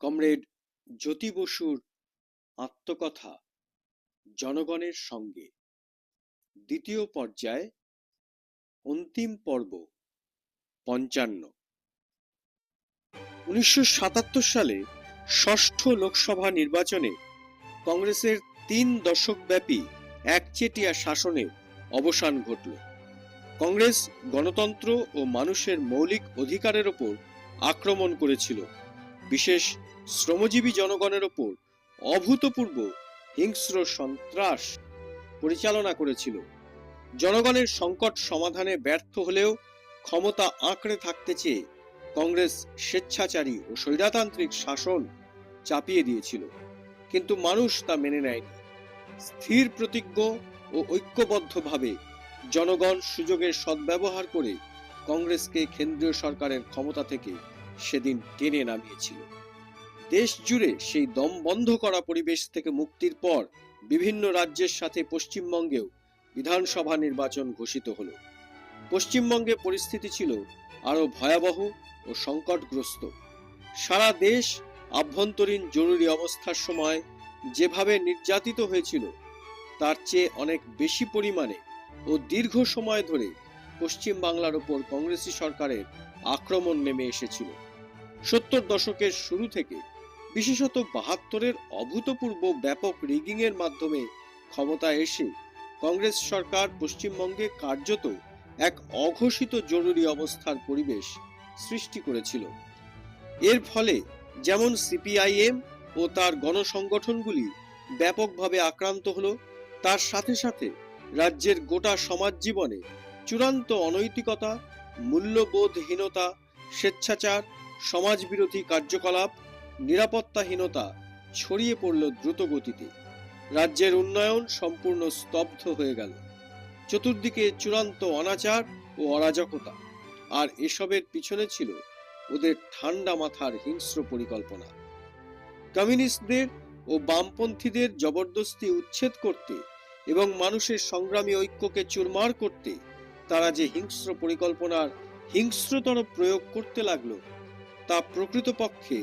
Comrade জ্যোতি বসুর আত্মকথা জনগণের সঙ্গে। দ্বিতীয় পর্যায়, অন্তিম পর্ব, পঞ্চান্ন। উনিশশো সালে ষষ্ঠ লোকসভা নির্বাচনে কংগ্রেসের তিন দশকব্যাপী একচেটিয়া শাসনের অবসান ঘটল। কংগ্রেস গণতন্ত্র ও মানুষের মৌলিক অধিকারের ওপর আক্রমণ করেছিল, বিশেষ শ্রমজীবী জনগণের ওপর অভূতপূর্ব হিংস্র সন্ত্রাস পরিচালনা করেছিল। জনগণের সংকট সমাধানে ব্যর্থ হলেও ক্ষমতা আঁকড়ে থাকতে চেয়ে কংগ্রেস স্বেচ্ছাচারী ও স্বৈরাতান্ত্রিক শাসন চাপিয়ে দিয়েছিল। কিন্তু মানুষ তা মেনে নেয়নি। স্থির প্রতিজ্ঞ ও ঐক্যবদ্ধভাবে জনগণ সুযোগের সদ্ব্যবহার করে কংগ্রেসকে কেন্দ্রীয় সরকারের ক্ষমতা থেকে সেদিন টেনে নামিয়েছিল। দেশ জুড়ে সেই দম বন্ধ করা পরিবেশ থেকে মুক্তির পর বিভিন্ন রাজ্যের সাথে পশ্চিমবঙ্গেও বিধানসভা নির্বাচন ঘোষিত হল। পশ্চিমবঙ্গে পরিস্থিতি ছিল আরও ভয়াবহ ও সংকটগ্রস্ত। সারা দেশ আভ্যন্তরীণ জরুরি অবস্থার সময় যেভাবে নির্যাতিত হয়েছিল, তার চেয়ে অনেক বেশি পরিমাণে ও দীর্ঘ সময় ধরে পশ্চিম বাংলার ওপর কংগ্রেসি সরকারের আক্রমণ নেমে এসেছিল। সত্তর দশকের শুরু থেকে বিশেষত বাহাত্তরের অভূতপূর্ব ব্যাপক রিগিং এর মাধ্যমে ক্ষমতা এসে কংগ্রেস সরকার পশ্চিমবঙ্গে কার্যত এক অঘোষিত জরুরি অবস্থার পরিবেশ সৃষ্টি করেছিল। এর ফলে যেমন সিপিআইএম ও তার গণসংগঠনগুলি ব্যাপকভাবে আক্রান্ত হলো, তার সাথে সাথে রাজ্যের গোটা সমাজ জীবনে চূড়ান্ত অনৈতিকতা, মূল্যবোধহীনতা, স্বেচ্ছাচার, সমাজবিরোধী কার্যকলাপ নিরাপত্তাহীনতা ছড়িয়ে পড়ল দ্রুত গতিতে রাজ্যের উন্নয়ন সম্পূর্ণ স্তব্ধ হয়ে গেল। চতুর্দিকে চূড়ান্ত অনাচার ও অরাজকতা। আর এসবের পিছনে ছিল ওদের ঠান্ডা মাথার হিংস্র পরিকল্পনা। কমিউনিস্টদের ও বামপন্থীদের জবরদস্তি উচ্ছেদ করতে এবং মানুষের সংগ্রামী ঐক্যকে চুরমার করতে তারা যে হিংস্র পরিকল্পনার হিংস্রতর প্রয়োগ করতে লাগল, তা প্রকৃতপক্ষে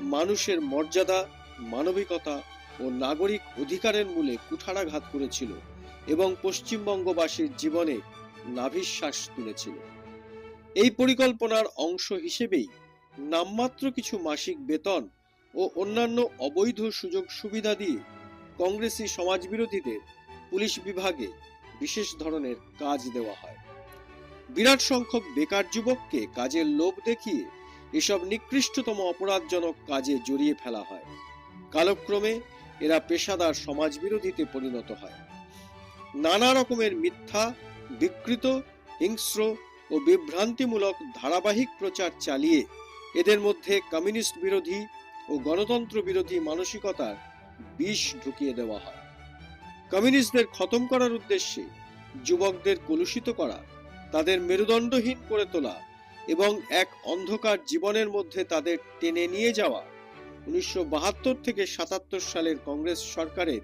মানুষের মর্যাদা, মানবিকতা ও নাগরিক অধিকারের মূলে কুঠারাঘাত করেছিল এবং পশ্চিমবঙ্গবাসীর জীবনে নাভিশ্বাস তুলেছিল। এই পরিকল্পনার অংশ হিসেবেই নামমাত্র কিছু মাসিক বেতন ও অন্যান্য অবৈধ সুযোগ সুবিধা দিয়ে কংগ্রেসি সমাজবিরোধীদের পুলিশ বিভাগে বিশেষ ধরনের কাজ দেওয়া হয়। বিরাট সংখ্যক বেকার যুবককে কাজের লোভ দেখিয়ে এসব নিকৃষ্টতম অপরাধজনক কাজে জড়িয়ে ফেলা হয়। কালক্রমে এরা পেশাদার সমাজবিরোধীতে পরিণত হয়। নানা রকমের মিথ্যা, বিকৃত, হিংস্র ও বিভ্রান্তিমূলক ধারাবাহিক প্রচার চালিয়ে এদের মধ্যে কমিউনিস্ট বিরোধী ও গণতন্ত্র বিরোধী মানসিকতার বিষ ঢুকিয়ে দেওয়া হয়। কমিউনিস্টদের খতম করার উদ্দেশ্যে যুবকদের কলুষিত করা, তাদের মেরুদণ্ডহীন করে তোলা এবং এক অন্ধকার জীবনের মধ্যে তাদের টেনে নিয়ে যাওয়া। উনিশশো বাহাত্তর থেকে সাতাত্তর সালের কংগ্রেস সরকারের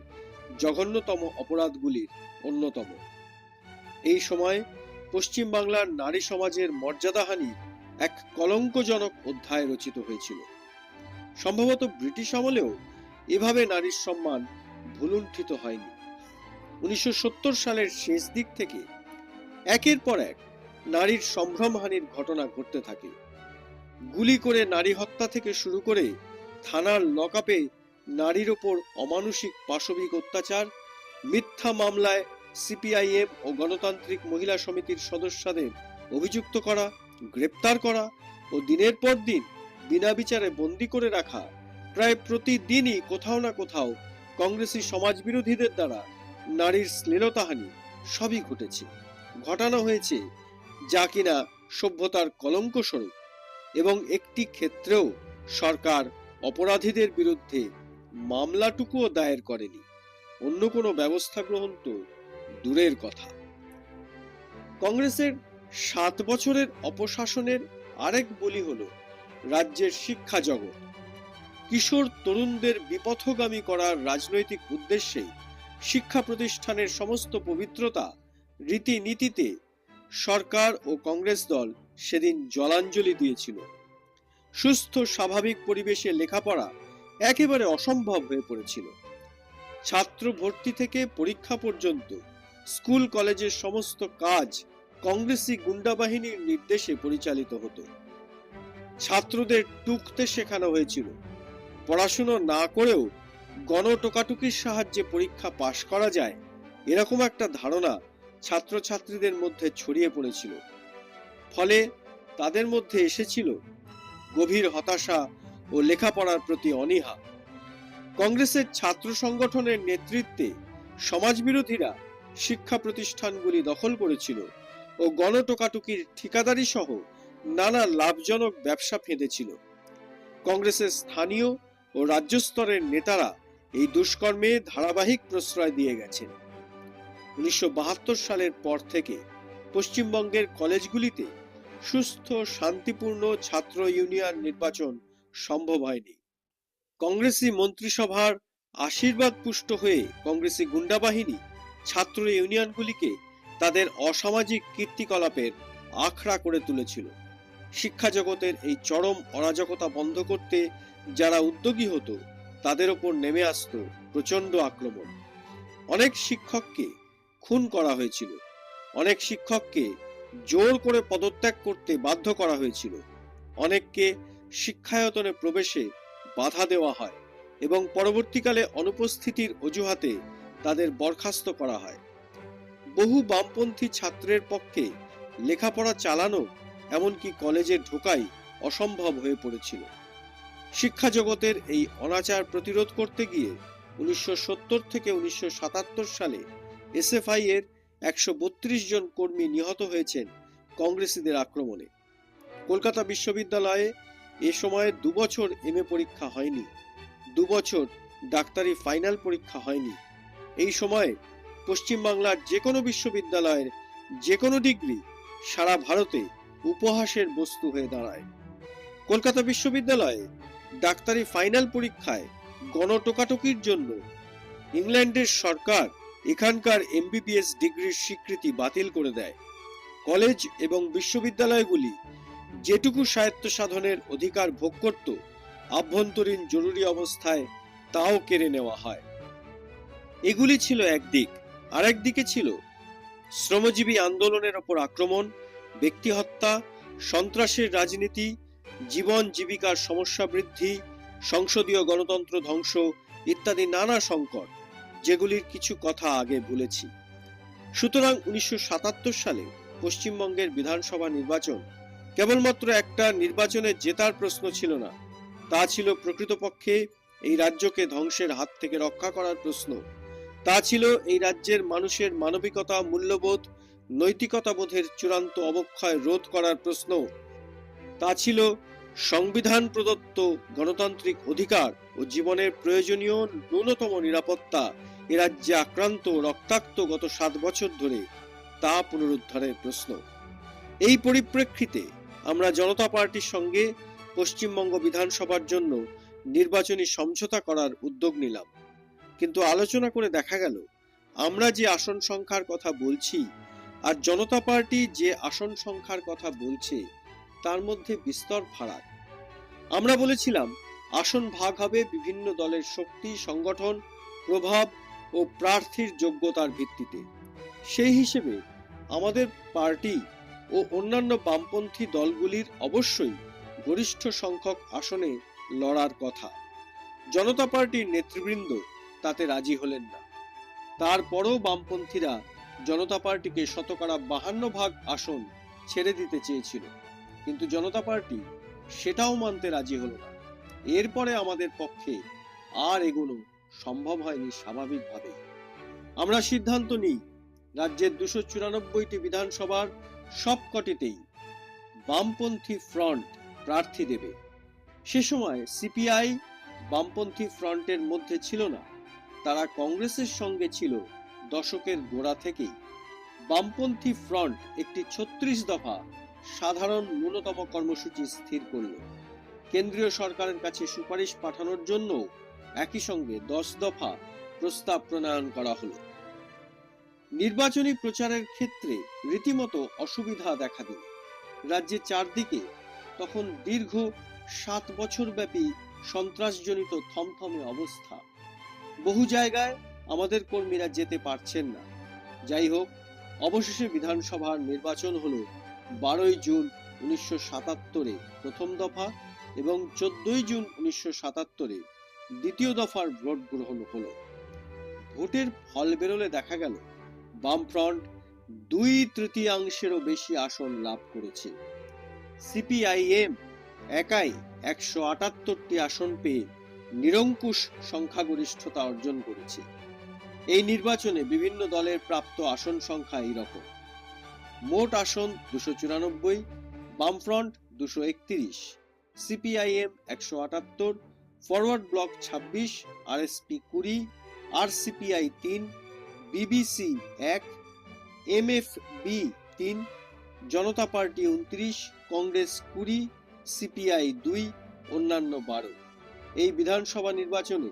জঘন্যতম অপরাধগুলির অন্যতম। এই সময় পশ্চিমবাংলার নারী সমাজের মর্যাদাহানি এক কলঙ্কজনক অধ্যায় রচিত হয়েছিল। সম্ভবত ব্রিটিশ আমলেও এভাবে নারীর সম্মান ভুলুণ্ঠিত হয়নি। উনিশশো সত্তর সালের শেষ দিক থেকে একের পর এক নারীর সম্ভ্রমহানির ঘটনা ঘটতে থাকে। গুলি করে নারী হত্যা থেকে শুরু করে থানার লকআপে নারীর ওপর অমানসিক পাশবিক অত্যাচার, মিথ্যা মামলায় সিপিআইএম ও গণতান্ত্রিক মহিলা সমিতির সদস্যদের অভিযুক্ত করা, গ্রেপ্তার করা ও দিনের পর দিন বিনা বিচারে বন্দি করে রাখা প্রায় প্রতিদিনই কোথাও না কোথাও কংগ্রেসি সমাজবিরোধীদের দ্বারা নারীর শ্লীলতাহানি সবই ঘটেছে। ঘটানো হয়েছে যা কিনা সভ্যতার কলঙ্ক স্বরূপ এবং একটি ক্ষেত্রেও সরকার অপরাধীদের বিরুদ্ধে মামলাটুকুও দায়ের করেনি। অন্য কোনো ব্যবস্থা গ্রহণ তো দূরের কথা। কংগ্রেসের সাত বছরের অপশাসনের আরেক বলি হল রাজ্যের শিক্ষা জগৎ। কিশোর তরুণদের বিপথগামী করার রাজনৈতিক উদ্দেশ্যে শিক্ষা প্রতিষ্ঠানের সমস্ত পবিত্রতা রীতিনীতিতে সরকার ও কংগ্রেস দল সেদিন জলাঞ্জলি দিয়েছিল। সুস্থ, স্বাভাবিক পরিবেশে লেখাপড়া একেবারে অসম্ভব হয়ে পড়েছিল। ছাত্র ভর্তি থেকে পরীক্ষা পর্যন্ত স্কুল, কলেজের সমস্ত কাজ কংগ্রেসি গুন্ডা বাহিনীর নির্দেশে পরিচালিত হতো। ছাত্রদের টুকতে শেখানো হয়েছিল। পড়াশুনো না করেও গণটোকাটুকির সাহায্যে পরীক্ষা পাশ করা যায়, এরকম একটা ধারণা ছাত্রছাত্রীদের মধ্যে ছড়িয়ে পড়েছিল। ফলে তাদের মধ্যে এসেছিল গভীর হতাশা ও লেখাপড়ার প্রতি অনীহা। কংগ্রেসের ছাত্র সংগঠনের নেতৃত্বে সমাজবিরোধীরা শিক্ষা প্রতিষ্ঠানগুলি দখল করেছিল ও গণটোকাটুকির ঠিকাদারি সহ নানা লাভজনক ব্যবসা ফেঁদেছিল। কংগ্রেসের স্থানীয় ও রাজ্য স্তরের নেতারা এই দুষ্কর্মে ধারাবাহিক প্রশ্রয় দিয়ে গেছেন। উনিশশো সালের পর থেকে পশ্চিমবঙ্গের কলেজগুলিতে সুস্থ, শান্তিপূর্ণ ছাত্র ইউনিয়ন নির্বাচন সম্ভব হয়নি। কংগ্রেসি মন্ত্রিসভার আশীর্বাদ পুষ্ট হয়ে কংগ্রেসি গুন্ডা বাহিনী ছাত্র ইউনিয়নগুলিকে তাদের অসামাজিক কীর্তিকলাপের আখড়া করে তুলেছিল। শিক্ষা জগতের এই চরম অরাজকতা বন্ধ করতে যারা উদ্যোগী হতো, তাদের ওপর নেমে আসতো প্রচণ্ড আক্রমণ। অনেক শিক্ষককে খুন করা হয়েছিল। অনেক শিক্ষককে জোর করে পদত্যাগ করতে বাধ্য করা হয়েছিল। অনেককে শিক্ষায়তনে প্রবেশে বাধা দেওয়া হয় এবং পরবর্তীকালে অনুপস্থিতির অজুহাতে তাদের বরখাস্ত করা হয়। বহু বামপন্থী ছাত্রের পক্ষে লেখাপড়া চালানো, এমনকি কলেজে ঢোকাই অসম্ভব হয়ে পড়েছিল। শিক্ষা জগতের এই অনাচার প্রতিরোধ করতে গিয়ে উনিশশো সত্তর থেকে উনিশশো সাতাত্তর সালে এসএফআই এর একশো বত্রিশ জন কর্মী নিহত হয়েছেন কংগ্রেসীদের আক্রমণে। কলকাতা বিশ্ববিদ্যালয়ে এ সময়ে দুবছর এমএ পরীক্ষা হয়নি। দুবছর ডাক্তারি ফাইনাল পরীক্ষা হয়নি। এই সময়ে পশ্চিমবাংলার যে কোনো বিশ্ববিদ্যালয়ের যে কোনো ডিগ্রি সারা ভারতে উপহাসের বস্তু হয়ে দাঁড়ায়। কলকাতা বিশ্ববিদ্যালয়ে ডাক্তারি ফাইনাল পরীক্ষায় গণটোকাটকির জন্য ইংল্যান্ডের সরকার এখানকার এমবিবিএস ডিগ্রির স্বীকৃতি বাতিল করে দেয়। কলেজ এবং বিশ্ববিদ্যালয়গুলি যেটুকু স্বায়ত্ত সাধনের অধিকার ভোগ করত, আভ্যন্তরীণ জরুরি অবস্থায় তাও কেড়ে নেওয়া হয়। এগুলি ছিল একদিক আরেক দিকে ছিল শ্রমজীবী আন্দোলনের ওপর আক্রমণ, ব্যক্তি হত্যা, সন্ত্রাসের রাজনীতি, জীবন জীবিকার সমস্যা বৃদ্ধি, সংসদীয় গণতন্ত্র ধ্বংস ইত্যাদি নানা সংকট। যেগুলির কিছু কথা আগে বলেছি। সুতরাং উনিশশো সালে পশ্চিমবঙ্গের বিধানসভা নির্বাচন কেবলমাত্র একটা নির্বাচনে জেতার প্রশ্ন ছিল না। তা ছিল প্রকৃতপক্ষে এই রাজ্যকে ধ্বংসের হাত থেকে রক্ষা করার প্রশ্ন। তা ছিল এই রাজ্যের মানুষের মানবিকতা, মূল্যবোধ, নৈতিকতাবোধের চূড়ান্ত অবক্ষয় রোধ করার প্রশ্ন। তা ছিল সংবিধান প্রদত্ত গণতান্ত্রিক অধিকার ও জীবনের প্রয়োজনীয় ন্যূনতম নিরাপত্তা এ রাজ্যে আক্রান্ত রক্তাক্ত গত সাত বছর ধরে তা পুনরুদ্ধারের প্রশ্ন। এই পরিপ্রেক্ষিতে আমরা জনতা পার্টির সঙ্গে পশ্চিমবঙ্গ বিধানসভার জন্য নির্বাচনী সমঝোতা করার উদ্যোগ নিলাম। কিন্তু আলোচনা করে দেখা গেল, আমরা যে আসন সংখ্যার কথা বলছি আর জনতা পার্টি যে আসন সংখ্যার কথা বলছে, তার মধ্যে বিস্তর ফারাক। আমরা বলেছিলাম, আসন ভাগ হবে বিভিন্ন দলের শক্তি, সংগঠন, প্রভাব ও প্রার্থীর যোগ্যতার ভিত্তিতে। সেই হিসেবে আমাদের পার্টি ও অন্যান্য বামপন্থী দলগুলির অবশ্যই গরিষ্ঠ সংখ্যক আসনে লড়ার কথা। জনতা পার্টির নেতৃবৃন্দ তাতে রাজি হলেন না। তারপরও বামপন্থীরা জনতা পার্টিকে শতকরা বাহান্ন ভাগ আসন ছেড়ে দিতে চেয়েছিল। কিন্তু জনতা পার্টি সেটাও মানতে রাজি হলো না। এরপরে আমাদের পক্ষে আর এগোনো সম্ভব হয়নি স্বাভাবিকভাবে আমরা সিদ্ধান্ত নিই, রাজ্যের দুশো চুরানব্বইটি বিধানসভার সবকটিতেই বামপন্থী ফ্রন্ট প্রার্থী দেবে। সে সময় সিপিআই বামপন্থী ফ্রন্টের মধ্যে ছিল না, তারা কংগ্রেসের সঙ্গে ছিল দশকের গোড়া থেকেই। বামপন্থী ফ্রন্ট একটি ছত্রিশ দফা সাধারণ ন্যূনতম কর্মসূচি স্থির করল। কেন্দ্রীয় সরকারের কাছে সুপারিশ পাঠানোর জন্য একই সঙ্গে দশ দফা প্রস্তাব প্রণয়ন করা হলো। নির্বাচনী প্রচারের ক্ষেত্রে রীতিমতো অসুবিধা দেখা দিল। রাজ্যের চারদিকে তখন দীর্ঘ সাত বছর ব্যাপী সন্ত্রাসজনিত থমথমে অবস্থা। বহু জায়গায় আমাদের কর্মীরা যেতে পারছেন না। যাই হোক, অবশেষে বিধানসভার নির্বাচন হল বারোই জুন উনিশশো সাতাত্তরে প্রথম দফা এবং চোদ্দই জুন উনিশশো সাতাত্তরে দ্বিতীয় দফার ভোট গ্রহণ হলো। ভোটের ফল বেরোলে দেখা গেল, বামফ্রন্ট দুই তৃতীয়াংশেরও বেশি আসন লাভ করেছে। সিপিআইএম একাই একশো আটাত্তরটি আসন পেয়ে নিরঙ্কুশ সংখ্যাগরিষ্ঠতা অর্জন করেছে। এই নির্বাচনে বিভিন্ন দলের প্রাপ্ত আসন সংখ্যা এইরকম। মোট আসন দুশো চুরানব্বই, বামফ্রন্ট দুশো একত্রিশ, সিপিআইএম একশো আটাত্তর ফরওয়ার্ড ব্লক ছাব্বিশ, আরএসপি কুড়ি আর আরসিপিআই তিন, বিবিসি এক, এমএফবি তিন, জনতা পার্টি উনত্রিশ, কংগ্রেস কুড়ি, সিপিআই দুই, অন্যান্য বারো। এই বিধানসভা নির্বাচনে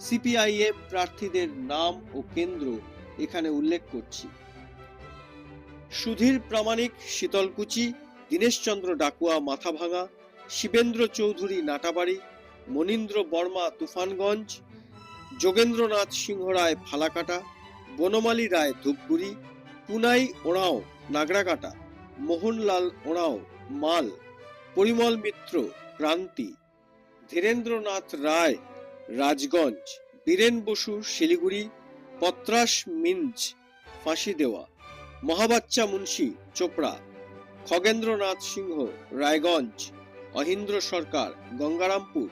সিপিআইএম প্রার্থীদের নাম ও কেন্দ্র এখানে উল্লেখ করছি। সুধীর প্রামাণিক, শীতলকুচি, দীনেশচন্দ্র ডাকুয়া মাথাভাঙা, শিবেন্দ্র চৌধুরী নাটাবাড়ি মনীন্দ্র বর্মা তুফানগঞ্জ, যোগেন্দ্রনাথ সিংহ রায় ফালাকাটা, বনমালী রায় ধূপগুড়ি, পুনাই ওড়াও নাগরাকাটা মোহনলাল ওড়াও মাল, পরিমল মিত্র ক্রান্তি, ধীরেন্দ্রনাথ রায় রাজগঞ্জ, বীরেন বসু শিলিগুড়ি, পত্রাস মিঞ্জ ফাঁসি দেওয়া, মহাবাচ্চা মুন্সি চোপড়া, খগেন্দ্রনাথ সিংহ রায়গঞ্জ, অহিন্দ্র সরকার গঙ্গারামপুর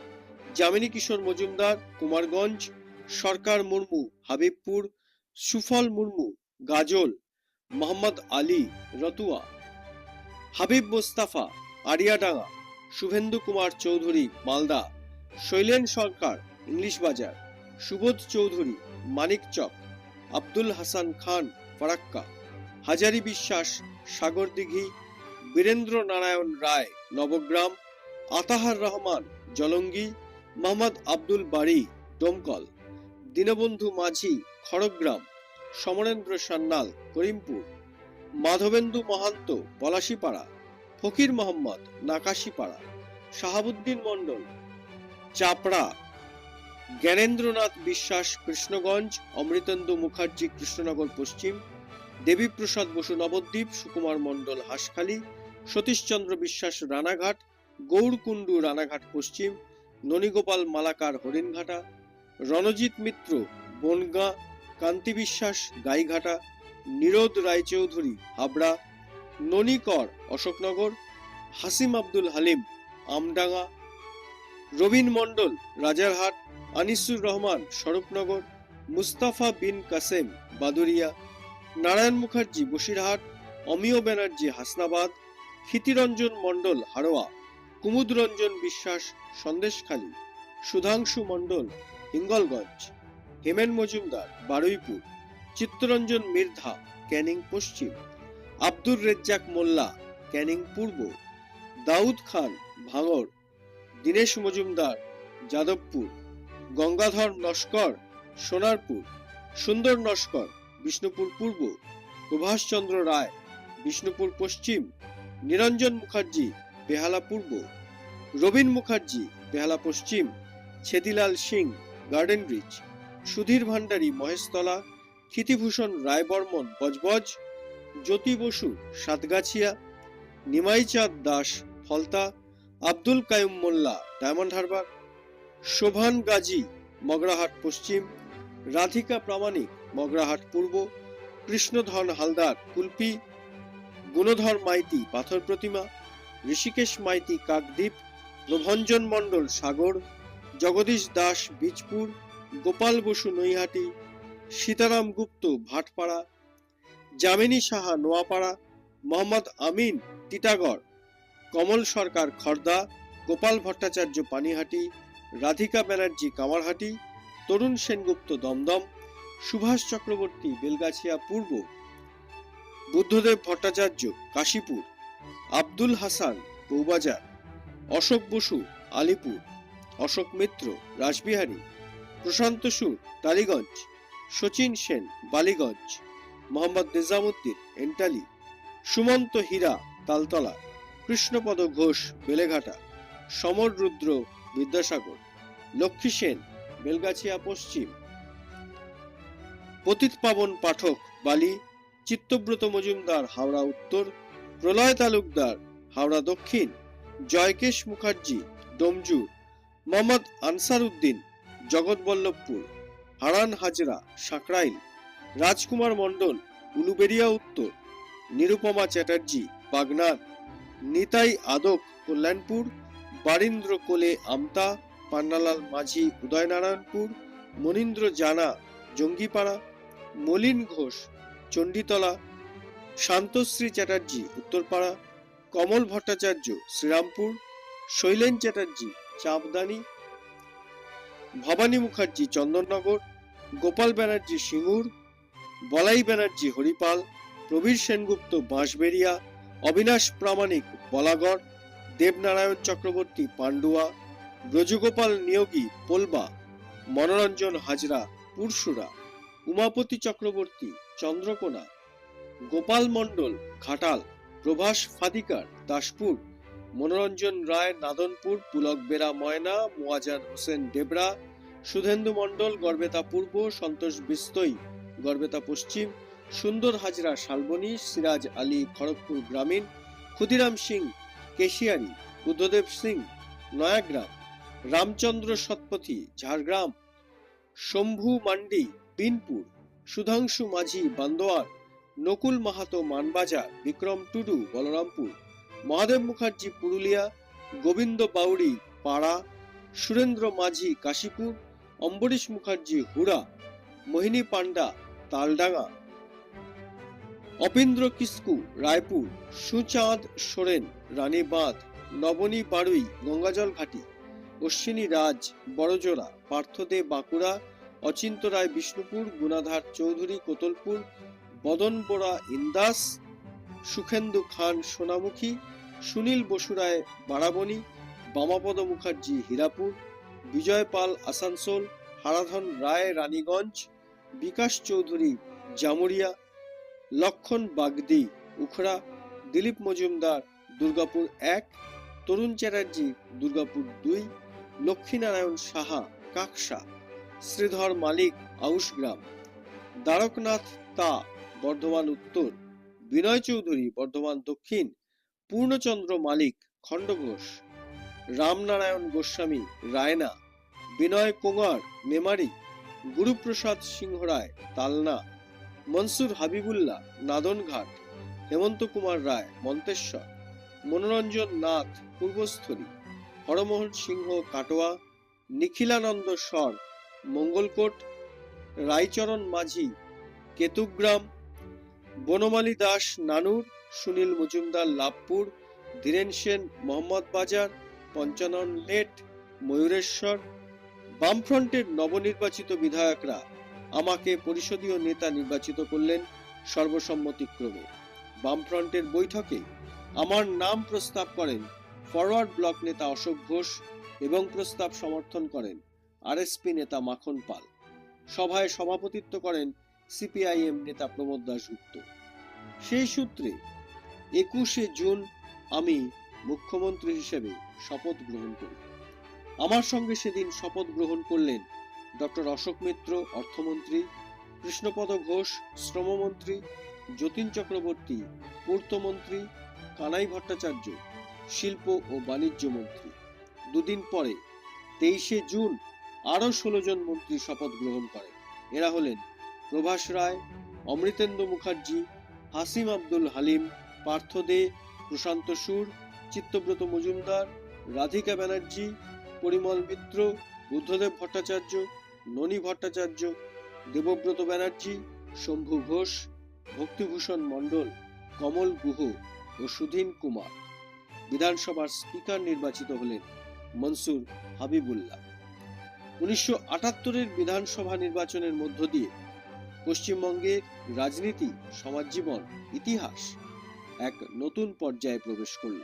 যামিনী কিশোর মজুমদার, কুমারগঞ্জ, সরকার মুর্মু, হাবিবপুর, সুফল মুর্মু, গাজল, মোহাম্মদ আলী, রতুয়া, হাবিব মোস্তাফা আরিয়াডাঙ্গা শুভেন্দু কুমার চৌধুরী, মালদা, শৈলেন সরকার, ইংলিশ বাজার, সুবোধ চৌধুরী মানিকচক আব্দুল হাসান খান, ফারাক্কা, হাজারি বিশ্বাস সাগরদিঘি বীরেন্দ্র নারায়ণ রায়, নবগ্রাম, আতাহার রহমান, জলঙ্গি মোহাম্মদ আব্দুল বাড়ি ডোমকল দীনবন্ধু মাঝি, খড়গ্রাম। সমরেন্দ্র সান্যাল, করিমপুর। মাধবেন্দু মহান্ত, পলাশিপাড়া। ফকির মোহাম্মদ, নাকাশিপাড়া। শাহাবুদ্দিন মণ্ডল। চাপড়া। জ্ঞানেন্দ্রনাথ বিশ্বাস, কৃষ্ণগঞ্জ। অমৃতেন্দু মুখার্জি, কৃষ্ণনগর পশ্চিম। দেবীপ্রসাদ বসু, নবদ্বীপ। সুকুমার মণ্ডল, হাসখালী। সতীশচন্দ্র বিশ্বাস, রানাঘাট। গৌরকুণ্ডু রানাঘাট পশ্চিম। ননীগোপাল মালাকার হরিণঘাটা, রণজিৎ মিত্র বনগাঁ, কান্তি বিশ্বাস গাইঘাটা, নীরদ রায়চৌধুরী হাবড়া, ননীকর অশোকনগর, হাসিম আব্দুল হালিম আমডাঙ্গা, রবিন মণ্ডল রাজারহাট, আনিসুর রহমান স্বরূপনগর, মুস্তাফা বিন কাসেম বাদুরিয়া, নারায়ণ মুখার্জি বসিরহাট, অমিয় ব্যানার্জি হাসনাবাদ ক্ষিতিরঞ্জন মণ্ডল হাড়োয়া কুমুদ রঞ্জন বিশ্বাস সন্দেশখালী, সুধাংশু মণ্ডল, হিঙ্গলগঞ্জ, হেমেন মজুমদার, বারুইপুর, চিত্তরঞ্জন মির্ধা, ক্যানিং পশ্চিম, আব্দুর রেজ্জাক মোল্লা, ক্যানিং পূর্ব, দাউদ খান ভাঙর দীনেশ মজুমদার, যাদবপুর, গঙ্গাধর নস্কর, সোনারপুর, সুন্দর নস্কর, বিষ্ণুপুর পূর্ব প্রভাষচন্দ্র রায়, বিষ্ণুপুর পশ্চিম, নিরঞ্জন মুখার্জি বেহালা পূর্ব, Robin Mukherjee, Behala Paschim Chhedilal Singh, Garden Bridge, Sudhir Bhandari Maheshtala, Kshitibhushan Raybarman Budge Budge, Jyoti Basu Satgachia, Nimaichand Das Falta, Abdul Kayum Molla Diamond Harbour, Sovan Gazi Magrahat Paschim, Radhika Pramanik Magrahat পূর্ব, কৃষ্ণধন হালদার কুলপি, গুণধর মাইতি পাথর প্রতিমা ঋষিকেশ মাইতি কাকদ্বীপ প্রভঞ্জন মণ্ডল সাগর, জগদীশ দাস বীজপুর, গোপাল বসু নৈহাটি, সীতারাম গুপ্ত ভাটপাড়া, যামিনী সাহা নোয়াপাড়া, মোহাম্মদ আমিন টিটাগড়, কমল সরকার খর্দা, গোপাল ভট্টাচার্য পানিহাটি, রাধিকা ব্যানার্জি কামারহাটি, তরুণ সেনগুপ্ত দমদম, সুভাষ চক্রবর্তী বেলগাছিয়া পূর্ব, বুদ্ধদেব ভট্টাচার্য কাশীপুর। আব্দুল হাসান বৌবাজার অশোক বসু, আলিপুর। অশোক মিত্র রাসবিহারী প্রশান্ত সুর, টালিগঞ্জ। শচীন সেন, বালিগঞ্জ। মোহাম্মদ নিজামুদ্দিন, এন্টালি। সুমন্ত হীরা, তালতলা। কৃষ্ণপদ ঘোষ, বেলেঘাটা। সমর রুদ্র, বিদ্যাসাগর। লক্ষ্মী সেন, বেলগাছিয়া, পশ্চিম। পতিত পাবন পাঠক বালি। চিত্তব্রত মজুমদার, হাওড়া, উত্তর। প্রলয় তালুকদার, হাওড়া দক্ষিণ, জয়কেশ মুখার্জি ডোমজুর মোহাম্মদ আনসার উদ্দিন জগৎবল্লভপুর, হারান হাজরা সাকরাইল রাজকুমার মণ্ডল উলুবেরিয়া উত্তর, নিরুপমা চ্যাটার্জি বাগনার নিতাই আদক, কল্যাণপুর, বারীন্দ্র কোলে আমতা, পান্নালাল মাঝি, উদয়নারায়ণপুর, মনীন্দ্র জানা, জঙ্গিপাড়া, মলিন ঘোষ, চণ্ডীতলা শান্তশ্রী চ্যাটার্জি, উত্তরপাড়া। কমল ভট্টাচার্য, শ্রীরামপুর। শৈলেন চ্যাটার্জি, চাপদানি। ভবানী মুখার্জি, চন্দননগর। গোপাল ব্যানার্জি, সিঙ্গুর। বলাই ব্যানার্জি, হরিপাল। প্রবীর সেনগুপ্ত, বাঁশবেড়িয়া। অবিনাশ প্রামাণিক, বলাগড়। দেবনারায়ণ চক্রবর্তী, পান্ডুয়া। ব্রজগোপাল নিয়োগী, পোলবা। মনোরঞ্জন হাজরা পুরসুরা উমাপতি চক্রবর্তী, চন্দ্রকোনা। গোপাল মণ্ডল, ঘাটাল, প্রভাস ফাদিকার, দাসপুর, মনোরঞ্জন রায়, নাদনপুর, পুলক বেরা ময়না, মোয়াজান হোসেন ডেবরা, সুধেন্দু মণ্ডল গর্বেতা পূর্ব, সন্তোষ বিস্তই গর্বেতা পশ্চিম, সুন্দর হাজরা শালবনী, সিরাজ আলী খড়গপুর গ্রামীণ, ক্ষুদিরাম সিং কেশিয়ারি বুদ্ধদেব সিং নয়াগ্রাম, রামচন্দ্র সৎপথী ঝাড়গ্রাম, শম্ভু মান্ডি, বিনপুর, সুধাংশু মাঝি বান্দোয়ার নকুল মাহাতো মানবাজার, বিক্রম টুডু, বলরামপুর। মহাদেব মুখার্জি, পুরুলিয়া। গোবিন্দ বাউড়ি, পাড়া। সুরেন্দ্র মাঝি, কাশীপুর। অম্বরীশ মুখার্জি, হুড়া। মোহিনী পান্ডা তালডাঙ্গা। অপেন্দ্র কিস্কু, রায়পুর। সুচাঁদ সোরেন রানী বাঁধ নবনী বাড়ুই গঙ্গাজল ঘাটি। অশ্বিনী রাজ, বড়জোড়া। পার্থদে বাঁকুড়া। অচিন্ত রায়, বিষ্ণুপুর। গুণাধার চৌধুরী, কোতলপুর। বদন বোরা ইন্দাস, সুখেন্দু খান সোনামুখী, সুনীল বসুরায় বাড়াবনি বামাপদ মুখার্জি হীরাপুর, বিজয় পাল আসানসোল, হারাধন রায় রানীগঞ্জ, বিকাশ চৌধুরী জামুরিয়া, লক্ষণ বাগদি উখড়া, দিলীপ মজুমদার দুর্গাপুর এক, তরুণ চ্যাটার্জি দুর্গাপুর দুই, লক্ষ্মীনারায়ণ সাহা কাকসা, শ্রীধর মালিক আউশগ্রাম দ্বারকনাথ তা বর্ধমান উত্তর, বিনয় চৌধুরী, বর্ধমান দক্ষিণ, পূর্ণচন্দ্র মালিক, খণ্ডঘোষ, রামনারায়ণ গোস্বামী, রায়না, বিনয় কোঙার মেমারি গুরুপ্রসাদ সিংহ রায়, তালনা, মনসুর হাবিবুল্লাহ, নাদনঘাট, হেমন্ত কুমার রায়, মন্তেশ্বর, মনোরঞ্জন নাথ, পূর্বস্থলী, হরমোহন সিংহ, কাটোয়া, নিখিলানন্দ স্বর মঙ্গলকোট, রায়চরণ মাঝি, কেতুগ্রাম বনমালী দাস নানুর, সুনীল মজুমদার লাভপুর, ধীরেন সেন মোহাম্মদ বাজার, পঞ্চানন লেট ময়ূরেশ্বর, বামফ্রন্টের নবনির্বাচিত বিধায়করা আমাকে পরিষদীয় নেতা নির্বাচিত করলেন সর্বসম্মতিক্রমে। বামফ্রন্টের বৈঠকে আমার নাম প্রস্তাব করেন ফরওয়ার্ড ব্লক নেতা অশোক ঘোষ এবং প্রস্তাব সমর্থন করেন আরএসপি নেতা মাখন পাল। সভায় সভাপতিত্ব করেন সিপিআইএম নেতা প্রমোদ দাশগুপ্ত। সেই সূত্রে একুশে জুন আমি মুখ্যমন্ত্রী হিসেবে শপথ গ্রহণ করি। আমার সঙ্গে সেদিন শপথ গ্রহণ করলেন ডক্টর অশোক মিত্র, অর্থমন্ত্রী, কৃষ্ণপদ ঘোষ, শ্রমমন্ত্রী, যতীন চক্রবর্তী, পূর্তমন্ত্রী, কানাই ভট্টাচার্য, শিল্প ও বাণিজ্য মন্ত্রী। দুদিন পরে, তেইশে জুন আরও ষোলো জন মন্ত্রী শপথ গ্রহণ করেন। এরা হলেন প্রভাস রায়, অমৃতেন্দ্র মুখার্জি, হাসিম আব্দুল হালিম, পার্থ দে, প্রশান্ত সুর, চিত্তব্রত মজুমদার, রাধিকা ব্যানার্জি, পরিমল মিত্র, বুদ্ধদেব ভট্টাচার্য, ননী ভট্টাচার্য, দেবব্রত ব্যানার্জি, শম্ভু ঘোষ, ভক্তিভূষণ মণ্ডল, কমল গুহ ও সুধীন কুমার। বিধানসভার স্পিকার নির্বাচিত হলেন মনসুর হাবিবুল্লাহ। উনিশশো আটাত্তরের বিধানসভা নির্বাচনের মধ্য দিয়ে পশ্চিমবঙ্গের রাজনীতি সমাজ জীবন ইতিহাস এক নতুন পর্যায়ে প্রবেশ করল।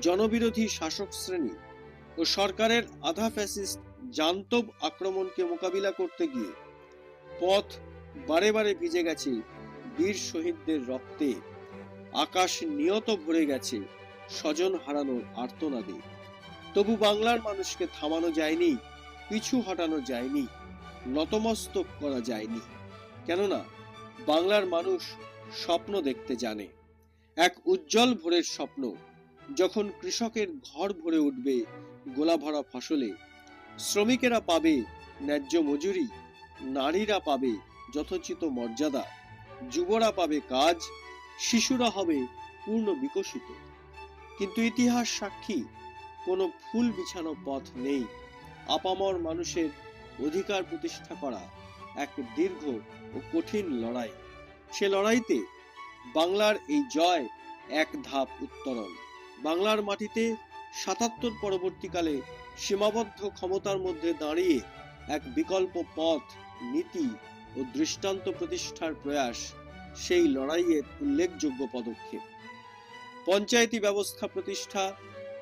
জনবিরোধী শাসক শ্রেণি ও সরকারের আধা ফ্যাসিস্ট জান্তব আক্রমণকে মোকাবিলা করতে গিয়ে পথ বারে বারে ভিজে গেছে বীর শহীদদের রক্তে। আকাশ নিয়ত ভরে গেছে স্বজন হারানোর আর্তনাদে। তবু বাংলার মানুষকে থামানো যায়নি, পিছু হটানো যায়নি। নতমস্তক করা যায়নি। কেননা, বাংলার মানুষ স্বপ্ন দেখতে জানে। এক উজ্জ্বল ভোরের স্বপ্ন, যখন কৃষকের ঘর ভরে উঠবে গোলা ভরা ফসলে। শ্রমিকেরা পাবে ন্যায্য মজুরি, নারীরা পাবে যথোচিত মর্যাদা, যুবরা পাবে কাজ, শিশুরা হবে পূর্ণ বিকশিত। কিন্তু ইতিহাস সাক্ষী, কোনো ফুল বিছানো পথ নেই। আপামর মানুষের অধিকার প্রতিষ্ঠা করা এক দীর্ঘ ও কঠিন লড়াই। সে লড়াইতে বাংলার এই জয় এক ধাপ উত্তরণ। বাংলার মাটিতে সাতাত্তর পরবর্তীকালে সীমাবদ্ধ ক্ষমতার মধ্যে দাঁড়িয়ে এক বিকল্প পথ, নীতি ও দৃষ্টান্ত প্রতিষ্ঠার প্রয়াস সেই লড়াইয়ের উল্লেখযোগ্য পদক্ষেপ। পঞ্চায়েতি ব্যবস্থা প্রতিষ্ঠা,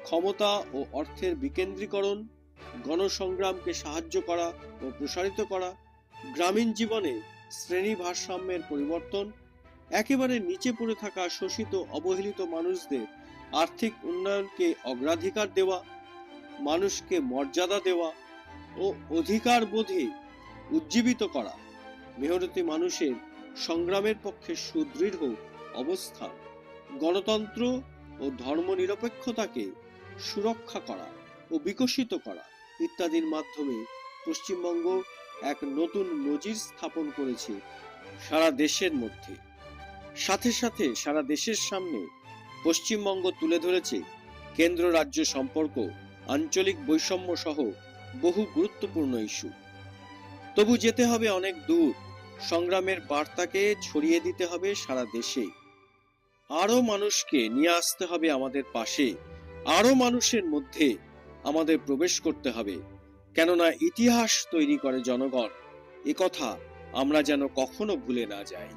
ক্ষমতা ও অর্থের বিকেন্দ্রীকরণ গণসংগ্রামকে সাহায্য করা ও প্রসারিত করা, গ্রামীণ জীবনে শ্রেণি ভারসাম্যের পরিবর্তন, একেবারে নিচে পড়ে থাকা শোষিত অবহেলিত মানুষদের আর্থিক উন্নয়নকে অগ্রাধিকার দেওয়া, মানুষকে মর্যাদা দেওয়া ও অধিকার বোধে উজ্জীবিত করা মেহরতি মানুষের সংগ্রামের পক্ষে সুদৃঢ় অবস্থান, গণতন্ত্র ও ধর্মনিরপেক্ষতাকে সুরক্ষা করা ও বিকশিত করা। ইত্যাদির মাধ্যমে পশ্চিমবঙ্গ এক নতুন নজির স্থাপন করেছে সারা দেশের মধ্যে। সাথে সাথে সারা দেশের সামনে পশ্চিমবঙ্গ তুলে ধরেছে কেন্দ্র রাজ্য সম্পর্ক, আঞ্চলিক বৈষম্য সহ বহু গুরুত্বপূর্ণ ইস্যু। তবু যেতে হবে অনেক দূর, সংগ্রামের বার্তাকে ছড়িয়ে দিতে হবে সারা দেশে। আরও মানুষকে নিয়ে আসতে হবে আমাদের পাশে আরও মানুষের মধ্যে আমাদের প্রবেশ করতে হবে। কেননা ইতিহাস তৈরি করে জনগণ একথা কথা আমরা যেন কখনো ভুলে না যাই।